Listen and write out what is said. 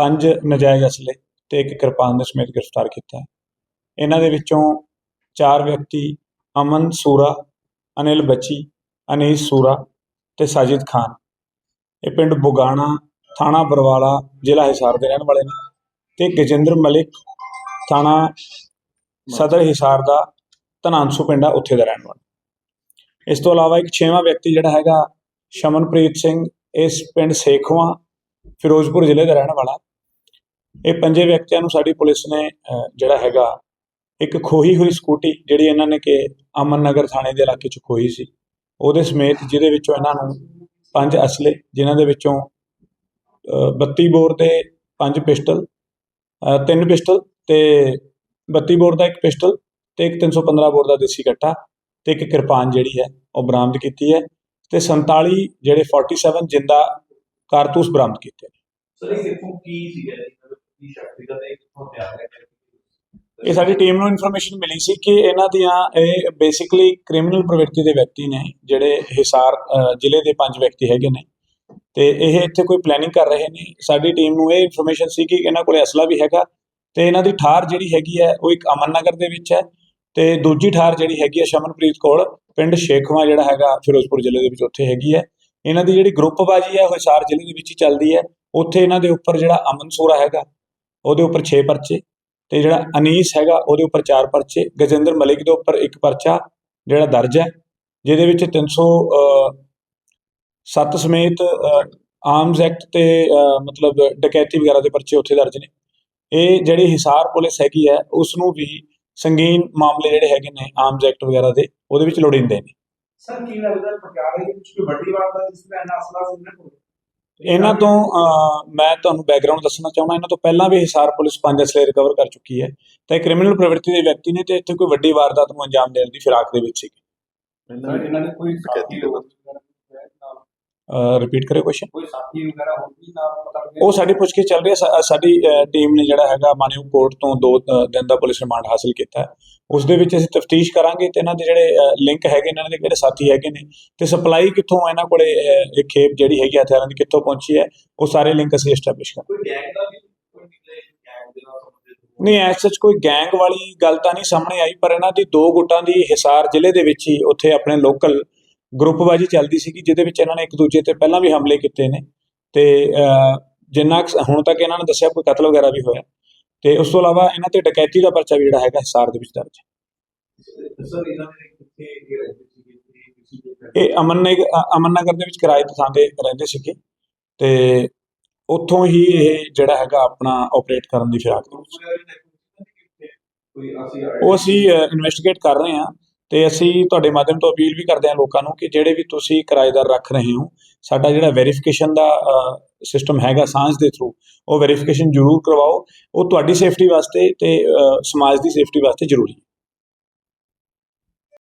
ਪੰਜ ਨਜਾਇਜ਼ ਅਸਲੇ ਤੇ ਇੱਕ ਕਿਰਪਾਨ ਦੇ ਸਮੇਤ ਗ੍ਰਿਫਤਾਰ ਕੀਤਾ ਹੈ। ਇਹਨਾਂ ਦੇ ਵਿੱਚੋਂ ਚਾਰ ਵਿਅਕਤੀ ਅਮਨ ਸੂਰਾ, ਅਨਿਲ ਬੱਚੀ, ਅਨੀਸ ਸੂਰਾ ਤੇ ਸਾਜਿਦ ਖਾਨ। ਇਹ ਪਿੰਡ ਬੁਗਾਣਾ ਥਾਣਾ ਬਰਵਾਲਾ ਜ਼ਿਲ੍ਹਾ ਹਿਸਾਰ ਦੇ ਰਹਿਣ ਵਾਲੇ ਨੇ ਤੇ ਗਜਿੰਦਰ ਮਲਿਕ ਥਾਣਾ ਸਦਰ ਹਿਸਾਰ ਦਾ ਧਨਾਂਸੂ ਪਿੰਡ ਆ, ਉੱਥੇ ਦਾ ਰਹਿਣ ਵਾਲਾ। ਇਸ ਤੋਂ ਇਲਾਵਾ ਇੱਕ ਛੇਵਾਂ ਵਿਅਕਤੀ ਜਿਹੜਾ ਹੈਗਾ ਸ਼ਮਨਪ੍ਰੀਤ ਸਿੰਘ, ਇਸ ਪਿੰਡ ਸੇਖਵਾਂ, ਫਿਰੋਜ਼ਪੁਰ ਜ਼ਿਲ੍ਹੇ ਦਾ ਰਹਿਣ ਵਾਲਾ। ਇਹ ਪੰਜੇ ਵਿਅਕਤੀਆਂ ਨੂੰ ਸਾਡੀ ਪੁਲਿਸ ਨੇ ਜਿਹੜਾ ਹੈਗਾ, ਇੱਕ ਖੋਹੀ ਹੋਈ ਸਕੂਟੀ ਜਿਹੜੀ ਇਹਨਾਂ ਨੇ ਕਿ ਅਮਨ ਨਗਰ ਥਾਣੇ ਦੇ ਇਲਾਕੇ 'ਚ ਖੋਈ ਸੀ। ਉਹਦੇ ਸਮੇਤ ਜਿਹਦੇ ਵਿੱਚੋਂ ਇਹਨਾਂ ਨੂੰ ਪੰਜ ਅਸਲੇ, ਜਿਨ੍ਹਾਂ ਦੇ ਵਿੱਚੋਂ 32 ਬੋਰ ਦੇ ਪੰਜ ਪਿਸਟਲ ਤਿੰਨ ਪਿਸਟਲ ਤੇ 32 ਬੋਰ ਦਾ ਇੱਕ ਪਿਸਟਲ ਤੇ ਇੱਕ 315 ਬੋਰ ਦਾ ਦੇਸੀ ਕੱਟਾ ਤੇ ਇੱਕ ਕਿਰਪਾਨ ਜਿਹੜੀ ਹੈ, ਉਹ ਬਰਾਮਦ ਕੀਤੀ ਹੈ ਤੇ 47 ਜਿਹੜੇ 47 ਜਿੰਦਾ ਕਾਰਤੂਸ ਬਰਾਮਦ ਕੀਤੇ ਨੇ। ਸਰ, ਇਹ ਕਿੱਥੋਂ ਕੀ ਸੀਗਾ ਕੀ ਸ਼ਕਤੀ ਦਾ ਕਿੱਥੋਂ ਤਿਆਰ ਹੈ ਇਹ ਸਾਡੀ ਟੀਮ ਨੂੰ ਇਨਫੋਰਮੇਸ਼ਨ ਮਿਲੀ ਸੀ ਕਿ ਇਹਨਾਂ ਦੀਆਂ ਇਹ ਬੇਸਿਕਲੀ ਕ੍ਰਿਮੀਨਲ ਪ੍ਰਵਿਰਤੀ ਦੇ ਵਿਅਕਤੀ ਨੇ, ਜਿਹੜੇ ਹਿਸਾਰ ਜ਼ਿਲ੍ਹੇ ਦੇ ਪੰਜ ਵਿਅਕਤੀ ਹੈਗੇ ਨੇ। ਤੇ ਇਹ ਇੱਥੇ ਕੋਈ ਪਲੈਨਿੰਗ ਕਰ ਰਹੇ ਨੇ। ਸਾਡੀ ਟੀਮ ਨੂੰ ਇਹ ਇਨਫੋਰਮੇਸ਼ਨ ਸੀ ਕਿ ਇਹਨਾਂ ਕੋਲੇ ਅਸਲਾ ਵੀ ਹੈਗਾ ਤੇ ਇਹਨਾਂ ਦੀ ਠਾਰ ਜਿਹੜੀ ਹੈਗੀ ਹੈ, ਉਹ ਇੱਕ ਅਮਨ ਨਗਰ ਦੇ ਵਿੱਚ ਹੈ ਤੇ ਦੂਜੀ ਠਾਰ ਜਿਹੜੀ ਹੈਗੀ ਹੈ ਸ਼ਮਨਪ੍ਰੀਤ ਕੋਲ, ਪਿੰਡ ਸ਼ੇਖਵਾ ਜਿਹੜਾ ਹੈਗਾ, ਫਿਰੋਜ਼ਪੁਰ ਜ਼ਿਲ੍ਹੇ ਦੇ ਵਿੱਚ ਉੱਥੇ ਹੈਗੀ ਹੈ। ਇਹਨਾਂ ਦੀ ਜਿਹੜੀ ਗਰੁੱਪਬਾਜੀ ਹੈ, ਉਹ ਹਿਸਾਰ ਜ਼ਿਲ੍ਹੇ ਦੇ ਵਿੱਚ ਹੀ ਚੱਲਦੀ ਹੈ। ਉੱਥੇ ਇਹਨਾਂ ਦੇ ਉੱਪਰ ਜਿਹੜਾ ਅਮਨ ਸੂਰਾ ਹੈਗਾ ਉਹਦੇ ਉੱਪਰ 6 ਪਰਚੇ ਤੇ ਜਿਹੜਾ ਅਨੀਸ ਹੈਗਾ ਉਹਦੇ ਉੱਪਰ 4 ਪਰਚੇ, ਗਜਿੰਦਰ ਮਲਿਕ ਦੇ ਉੱਪਰ ਇੱਕ ਪਰਚਾ ਜਿਹੜਾ ਦਰਜ ਹੈ, ਜਿਹਦੇ ਵਿੱਚ 300 7 ਸਮੇਤ ਆਰਮਸ ਐਕਟ ਤੇ ਮਤਲਬ ਡਕੈਤੀ ਵਗੈਰਾ ਦੇ ਪਰਚੇ ਉੱਥੇ ਦਰਜ ਨੇ। ਇਹ ਜਿਹੜੀ ਹਿਸਾਰ ਪੁਲਿਸ ਹੈਗੀ ਹੈ ਉਸ ਨੂੰ ਵੀ ਸੰਗੀਨ ਮਾਮਲੇ ਜਿਹੜੇ ਹੈਗੇ ਨੇ ਆਰਮਸ ਐਕਟ ਵਗੈਰਾ ਦੇ, ਉਹਦੇ ਵਿੱਚ ਲੋੜੀਂਦੇ ਨੇ। ਸਰ, ਕੀ ਲੱਗਦਾ ਪਟਿਆਲੇ ਦੇ ਵਿੱਚ ਕੋਈ ਵੱਡੀ ਵਾਰਦਾਤ ਜਿਸ ਦਾ ਅਸਲਾ ਸੀ ਨਾ ਇਹਨਾਂ ਤੋਂ ਅਹ, ਮੈਂ ਤੁਹਾਨੂੰ ਬੈਕਗ੍ਰਾਉਂਡ ਦੱਸਣਾ ਚਾਹੁੰਦਾ ਇਹਨਾਂ ਤੋਂ ਪਹਿਲਾਂ ਵੀ ਹਿਸਾਰ ਪੁਲਿਸ ਪੰਜ ਅਸਲੇ ਰਿਕਵਰ ਕਰ ਚੁੱਕੀ ਹੈ। ਤੇ ਕ੍ਰਿਮੀਨਲ ਪ੍ਰਵਿਰਤੀ ਦੇ ਵਿਅਕਤੀ ਨੇ ਤੇ ਇੱਥੇ ਕੋਈ ਵੱਡੀ ਵਾਰਦਾਤ ਨੂੰ ਅੰਜਾਮ ਦੇਣ ਦੀ ਫਿਰਾਕ ਦੇ ਵਿੱਚ ਸੀ ਇਹਨਾਂ ਨੇ ਕੋਈ ਸਾਥੀ ਰਿਪੀਟ ਕਰਿਓ ਕੁਐਸਚਨ ਕੋਈ ਸਾਥੀ ਵਗੈਰਾ ਹੋਰ ਵੀ ਨਾਲ ਪਤਾ ਲੱਗਿਆ ਉਹ ਸਾਡੀ ਪੁੱਛਗਿੱਛ ਚੱਲ ਰਹੀ ਹੈ। ਸਾ- ਸਾਡੀ ਟੀਮ ਨੇ ਜਿਹੜਾ ਹੈਗਾ ਮਾਨਯੋਗ ਕੋਰਟ ਤੋਂ ਦੋ ਅ, ਦਿਨ ਦਾ ਪੁਲਿਸ ਰਿਮਾਂਡ ਹਾਸਲ ਕੀਤਾ ਹੈ। ਉਸ ਦੇ ਵਿੱਚ ਅਸੀਂ ਤਫਤੀਸ਼ ਕਰਾਂਗੇ ਤੇ ਇਹਨਾਂ ਦੇ ਜਿਹੜੇ ਲਿੰਕ ਹੈਗੇ ਇਹਨਾਂ ਦੇ ਕਿਹੜੇ ਸਾਥੀ ਹੈਗੇ ਨੇ ਤੇ ਸਪਲਾਈ ਕਿੱਥੋਂ ਇਹਨਾਂ ਕੋਲੇ ਅ, ਇਹ ਖੇਪ ਜਿਹੜੀ ਹੈਗੀ ਆ ਹਥਿਆਰਾਂ ਦੀ ਕਿੱਥੋਂ ਪਹੁੰਚੀ ਹੈ ਉਹ ਸਾਰੇ ਲਿੰਕ ਅਸੀਂ ਐਸਟੈਬਲਿਸ਼ ਕਰਾਂਗੇ। ਕੋਈ ਗੈਂਗ ਦਾ ਵੀ ਕੋਈ ਨਿਕਲੇ ਗੈਂਗ ਦੇ ਨਾਲ ਸੰਬੰਧਿਤ ਨਹੀਂ ਐਸ ਸੱਚ ਕੋਈ ਗੈਂਗ ਵਾਲੀ ਗੱਲ ਤਾਂ ਨਹੀਂ ਸਾਹਮਣੇ ਆਈ ਪਰ ਇਹਨਾਂ ਦੀ ਦੋ ਗੁੱਟਾਂ ਦੀ ਹਿਸਾਰ ਜ਼ਿਲ੍ਹੇ ਦੇ ਵਿੱਚ ਹੀ ਉੱਥੇ ਆਪਣੇ ਲੋਕਲ ਗਰੁੱਪਬਾਜੀ ਚੱਲਦੀ ਸੀਗੀ, ਜਿਹਦੇ ਵਿੱਚ ਇਹਨਾਂ ਨੇ ਇੱਕ ਦੂਜੇ ਤੇ ਪਹਿਲਾਂ ਵੀ ਹਮਲੇ ਕੀਤੇ ਨੇ ਤੇ ਜਿੰਨਾ ਹੁਣ ਤੱਕ ਇਹਨਾਂ ਨੇ ਦੱਸਿਆ ਕੋਈ ਕਤਲ ਵਗੈਰਾ ਵੀ ਹੋਇਆ। ਤੇ ਉਸ ਤੋਂ ਇਲਾਵਾ ਇਹਨਾਂ ਤੇ ਡਕੈਤੀ ਦਾ ਪਰਚਾ ਵੀ ਜਿਹੜਾ ਹੈਗਾ ਹਿਸਾਰ ਦੇ ਵਿੱਚ ਦਰਜ ਹੈ। ਸਰ ਇਹਨਾਂ ਨੇ ਕਿੱਥੇ ਇਹ ਰਹਿੰਦੇ ਸੀਗੇ ਦੇ ਅਮਨ ਅਮਨ ਨਗਰ ਦੇ ਵਿੱਚ ਕਿਰਾਏ ਤੇ ਥਾਂ ਤੇ ਰਹਿੰਦੇ ਸੀਗੇ ਤੇ ਉੱਥੋਂ ਹੀ ਇਹ ਜਿਹੜਾ ਹੈਗਾ ਆਪਣਾ ਆਪਰੇਟ ਕਰਨ ਦੀ ਫਿਰਾਕ ਦੇ ਵਿੱਚ। ਉਹ ਅਸੀਂ ਇਨਵੈਸਟੀਗੇਟ ਕਰ ਰਹੇ ਹਾਂ। ਤੇ ਅਸੀਂ ਤੁਹਾਡੇ ਮਾਧਿਅਮ ਤੋਂ ਅਪੀਲ ਵੀ ਕਰਦੇ ਹਾਂ ਲੋਕਾਂ ਨੂੰ ਕਿ ਜਿਹੜੇ ਵੀ ਤੁਸੀਂ ਕਿਰਾਏਦਾਰ ਰੱਖ ਰਹੇ ਹੋ, ਸਾਡਾ ਜਿਹੜਾ ਵੈਰੀਫਿਕੇਸ਼ਨ ਦਾ ਸਿਸਟਮ ਹੈਗਾ ਸਾਂਝ ਦੇ ਥਰੂ ਉਹ ਵੈਰੀਫਿਕੇਸ਼ਨ ਜ਼ਰੂਰ ਕਰਵਾਓ। ਉਹ ਤੁਹਾਡੀ ਸੇਫਟੀ ਵਾਸਤੇ ਤੇ ਸਮਾਜ ਦੀ ਸੇਫਟੀ ਵਾਸਤੇ ਜ਼ਰੂਰੀ ਹੈ।